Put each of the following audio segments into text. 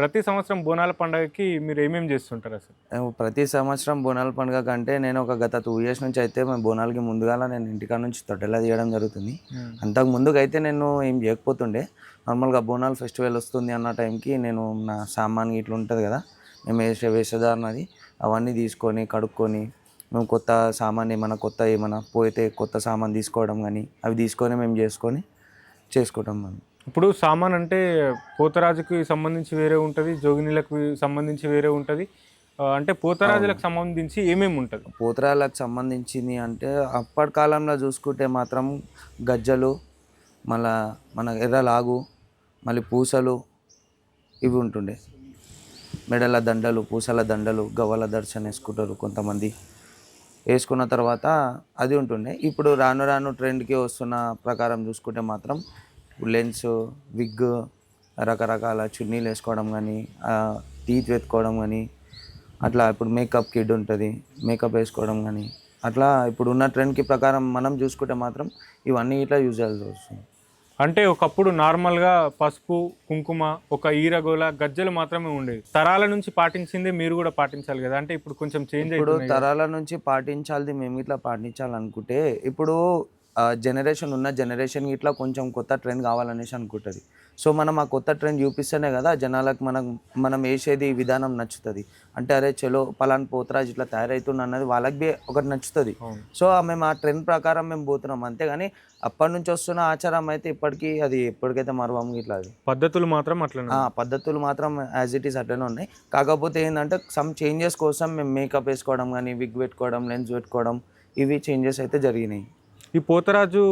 ప్రతి సంవత్సరం బోనాల పండగకి మీరు ఏమేమి చేస్తుంటారు అసలు? ప్రతి సంవత్సరం బోనాల పండుగ కంటే నేను ఒక గత టూ ఇయర్స్ నుంచి అయితే మేము బోనాలకి ముందుగాల నేను ఇంటికాడ నుంచి తొట్టెలా తీయడం జరుగుతుంది. అంతకు ముందుకు అయితే నేను ఏం చేయకపోతుండే. నార్మల్గా బోనాల ఫెస్టివల్ వస్తుంది అన్న టైంకి నేను నా సామాన్ ఇట్లా ఉంటుంది కదా మేము వేసే వేషధారణది అవన్నీ తీసుకొని కడుక్కొని మేము కొత్త సామాన్ ఏమైనా కొత్త ఏమైనా పోతే కొత్త సామాన్ తీసుకోవడం కానీ అవి తీసుకొని మేము చేసుకొని చేసుకుంటాం మనం. ఇప్పుడు సామాన్ అంటే పోతరాజుకి సంబంధించి వేరే ఉంటుంది జోగినీలకు సంబంధించి వేరే ఉంటుంది. అంటే పోతరాజులకు సంబంధించి ఏమేమి ఉంటుంది? పోతరాలకు సంబంధించింది అంటే అప్పటి కాలంలో చూసుకుంటే మాత్రం గజ్జలు మళ్ళా మన ఎర్రలాగు మళ్ళీ పూసలు ఇవి ఉంటుండే. మెడల దండలు పూసల దండలు గవ్వల దర్శనం వేసుకుంటారు కొంతమంది. వేసుకున్న తర్వాత అది ఉంటుండే. ఇప్పుడు రాను రాను ట్రెండ్కి వస్తున్న ప్రకారం చూసుకుంటే మాత్రం లెన్స్ విగ్ రకరకాల చున్నీలు వేసుకోవడం కానీ టీత్ వెతుకోవడం కానీ అట్లా ఇప్పుడు మేకప్ కిడ్ ఉంటుంది మేకప్ వేసుకోవడం కానీ అట్లా ఇప్పుడు ఉన్న ట్రెండ్కి ప్రకారం మనం చూసుకుంటే మాత్రం ఇవన్నీ ఇట్లా యూజ్ చేయాల్సి వస్తుంది. అంటే ఒకప్పుడు నార్మల్గా పసుపు కుంకుమ ఒక ఈరగోల గజ్జలు మాత్రమే ఉండేది తరాల నుంచి పాటించింది మీరు కూడా పాటించాలి కదా? అంటే ఇప్పుడు కొంచెం చేంజ్ ఇప్పుడు తరాల నుంచి పాటించాలి మేము ఇట్లా పాటించాలనుకుంటే ఇప్పుడు జనరేషన్ ఉన్న జనరేషన్ ఇట్లా కొంచెం కొత్త ట్రెండ్ కావాలనేసి అనుకుంటుంది. సో మనం ఆ కొత్త ట్రెండ్ చూపిస్తేనే కదా జనాలకు మనం మనం వేసేది విధానం నచ్చుతుంది. అంటే అరే చలో పలాన్ పోతరాజ్ ఇట్లా తయారవుతుంది అన్నది వాళ్ళకి బి ఒకటి నచ్చుతుంది. సో మేము ఆ ట్రెండ్ ప్రకారం మేము పోతున్నాం. అంతేగాని అప్పటి నుంచి వస్తున్న ఆచారం అయితే ఇప్పటికీ అది ఎప్పటికైతే మరవము ఇట్లా అది. పద్ధతులు మాత్రం అట్లనే ఆ పద్ధతులు మాత్రం యాజ్ ఇట్ ఈస్ అట్లనే ఉన్నాయి. కాకపోతే ఏంటంటే సమ్ చేంజెస్ కోసం మేము మేకప్ వేసుకోవడం కానీ విగ్ పెట్టుకోవడం లెన్స్ పెట్టుకోవడం ఇవి చేంజెస్ అయితే జరిగినాయి. ఈ పోతరాజు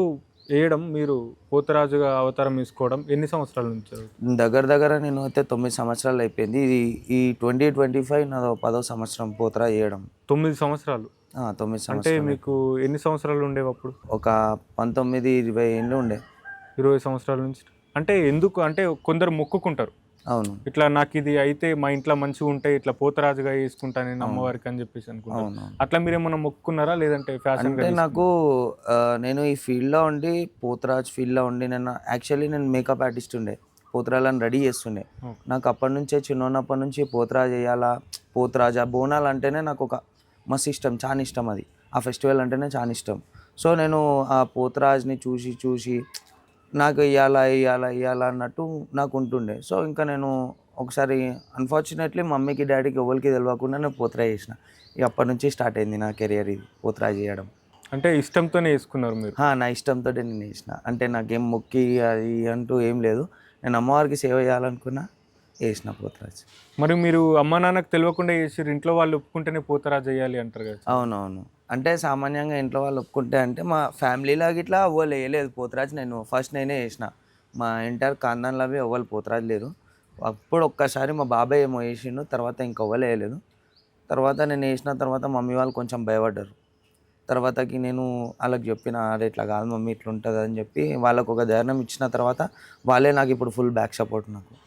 వేయడం మీరు పోతరాజుగా అవతారం తీసుకోవడం ఎన్ని సంవత్సరాల నుంచి? దగ్గర దగ్గర నేను అయితే తొమ్మిది సంవత్సరాలు అయిపోయింది. ఇది ఈ ట్వంటీ ట్వంటీ ఫైవ్ నాదో పదో సంవత్సరం పోతరా చేయడం తొమ్మిది సంవత్సరాలు? తొమ్మిది అంటే మీకు ఎన్ని సంవత్సరాలు ఉండేవి అప్పుడు? ఒక పంతొమ్మిది ఇరవై ఏళ్ళు ఉండే. ఇరవై సంవత్సరాల నుంచి? అంటే ఎందుకు అంటే కొందరు మొక్కుకుంటారు. అవును. ఇట్లా నాకు ఇది అయితే మా ఇంట్లో మంచిగా ఉంటే ఇట్లా పోతరాజుగా వేసుకుంటా నేను అమ్మవారికి అని చెప్పేసి అనుకుంటాను అట్లా మీరు ఏమన్నా మొక్కుకున్నారా? లేదంటే ఫ్యాషన్ అంటే నాకు నేను ఈ ఫీల్డ్లో ఉండి పోతరాజ్ ఫీల్డ్లో ఉండి నేను యాక్చువల్లీ నేను మేకప్ ఆర్టిస్ట్ ఉండే. పోతరాలను రెడీ చేస్తుండే. నాకు అప్పటి నుంచే చిన్నప్పటి నుంచి పోతరాజ్ చేయాలా? పోతరాజా బోనాలు అంటేనే నాకు ఒక మస్తు ఇష్టం చాలా ఇష్టం అది. ఆ ఫెస్టివల్ అంటేనే చాలా ఇష్టం. సో నేను ఆ పోతరాజ్ని చూసి చూసి నాకు ఇయ్యాలా ఇయ్యాలా ఇయ్యాలా అన్నట్టు నాకు ఉంటుండే. సో ఇంకా నేను ఒకసారి అన్ఫార్చునేట్లీ మమ్మీకి డాడీకి ఎవరికి తెలియకుండా నేను పోతరా చేసిన. ఇక అప్పటి నుంచి స్టార్ట్ అయింది నా కెరియర్ ఇది పోతరా చేయడం. అంటే ఇష్టంతోనే వేసుకున్నారు మీరు? హా, నా ఇష్టంతో నేను వేసిన అంటే నాకేం మొక్కి అది అంటూ ఏం లేదు. నేను అమ్మవారికి సేవ చేయాలనుకున్నా వేసిన పోతరాజు మరి మీరు అమ్మ నాన్నకు తెలియకుండా చేసిర్రు ఇంట్లో వాళ్ళు ఒప్పుకుంటేనే పోతరాజు చేయాలి అంటారు కదా. అవునవును. అంటే సామాన్యంగా ఇంట్లో వాళ్ళు ఒప్పుకుంటే అంటే మా ఫ్యామిలీలో ఇట్లా అవ్వలు వేయలేదు పోతరాజు నేను ఫస్ట్ నేనే వేసిన మా ఇంటర్ కాందాన్లో అవి ఎవ్వరు పోతరాజు లేదు అప్పుడు ఒక్కసారి మా బాబాయ్ ఏమో వేసిండు తర్వాత ఇంకెవ్వరు వేయలేదు తర్వాత నేను వేసిన తర్వాత మమ్మీ వాళ్ళు కొంచెం భయపడ్డారు. తర్వాతకి నేను వాళ్ళకి చెప్పిన అరే ఇట్లా కాదు మమ్మీ ఇట్లా ఉంటుంది అని చెప్పి వాళ్ళకు ఒక ధైర్యం ఇచ్చిన తర్వాత వాళ్ళే నాకు ఇప్పుడు ఫుల్ బ్యాక్ సపోర్ట్ నాకు.